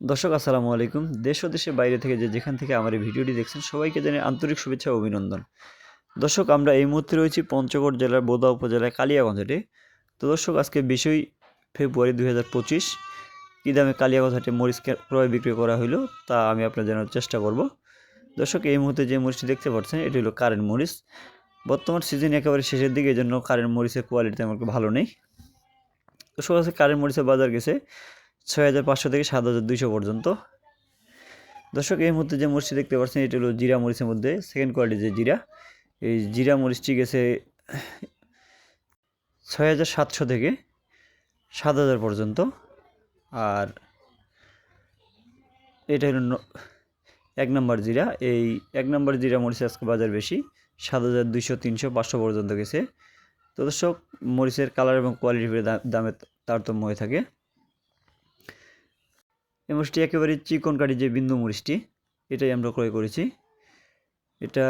দর্শক, আসসালামু আলাইকুম। দেশ ও দেশের বাইরে থেকে যে যেখান থেকে আমার এই ভিডিওটি দেখছেন, সবাইকে জানিয়ে আন্তরিক শুভেচ্ছা ও অভিনন্দন। দর্শক, আমরা এই মুহূর্তে রয়েছি পঞ্চগড় জেলার বোদা উপজেলার কালিয়াগঞ্জাটে তো দর্শক, আজকে বিশই ফেব্রুয়ারি দুই হাজার পঁচিশ, কী দামে কালিয়াগঞ্জ হাটে মরিচ ক্রয় বিক্রয় করা হলো তা আমি আপনার জানার চেষ্টা করব। দর্শক, এই মুহূর্তে যে মরিচটি দেখতে পাচ্ছেন, এটি হলো কারেন্ট মরিচ। বর্তমান সিজন একেবারে শেষের দিকে এই জন্য কারেন্ট মরিচের কোয়ালিটি একটা ভালো নেই। দর্শক, আজকে কারেন্ট মরিচের বাজার গেছে ছয় হাজার পাঁচশো থেকে সাত হাজার দুইশো পর্যন্ত। দর্শক, এই মুহূর্তে যে মরিচটি দেখতে পাচ্ছেন, এটি হলো জিরা মরিচের মধ্যে সেকেন্ড কোয়ালিটি যে জিরা, এই জিরা মরিচটি গেছে ছয় হাজার সাতশো থেকে সাত হাজার পর্যন্ত। আর এটা হলো এক নম্বর জিরা, এই এক নম্বর জিরা মরিচ আজকে বাজার বেশি, সাত হাজার দুইশো, তিনশো, পাঁচশো পর্যন্ত গেছে। তো দর্শক, মরিচের কালার এবং কোয়ালিটি দামে তারতম্য হয়ে থাকে। এই মরিচটি একেবারে চিকন কাঠি যে বিন্দু মরিচটি, এটাই আমরা ক্রয় করেছি। এটা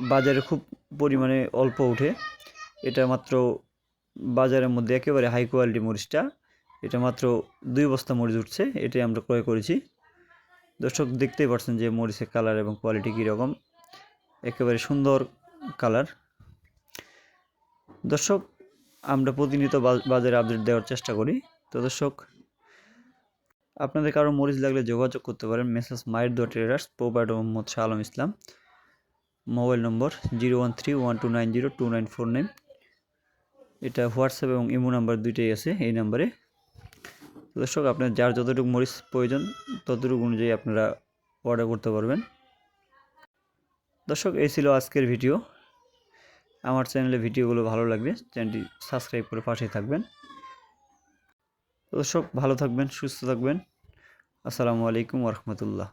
বাজারে খুব পরিমাণে অল্প উঠে এটা মাত্র বাজারের মধ্যে একেবারে হাই কোয়ালিটি মরিচটা, এটা মাত্র দুই বস্তা মরিচ উঠছে, এটাই আমরা ক্রয় করেছি। দর্শক, দেখতেই পাচ্ছেন যে মরিচের কালার এবং কোয়ালিটি কীরকম একেবারে সুন্দর কালার। দর্শক, আমরা প্রতিনিয়ত বাজারে আপডেট দেওয়ার চেষ্টা করি। তো দর্শক আপনাদের কারও মরিচ লাগলে যোগাযোগ করতে পারেন। মেসেজ মায়ের দোয়া traders proprietor Mohammad Shah Alam Islam. Mobile number zero one three one two nine zero two nine four nine. এটা হোয়াটসঅ্যাপ এবং ইমো নাম্বার দুইটাই আছে এই নাম্বারে। দর্শক, আপনার যার যতটুকু মরিচ প্রয়োজন, ততটুকু অনুযায়ী আপনারা অর্ডার করতে পারবেন। দর্শক, এই ছিল আজকের ভিডিও। আমার চ্যানেলে ভিডিওগুলো ভালো লাগবে চ্যানেলটি সাবস্ক্রাইব করে পাশে থাকবেন। দর্শক ভালো থাকবেন সুস্থ থাকবেন। আসসালামু আলাইকুম রহমতুল্লাহ।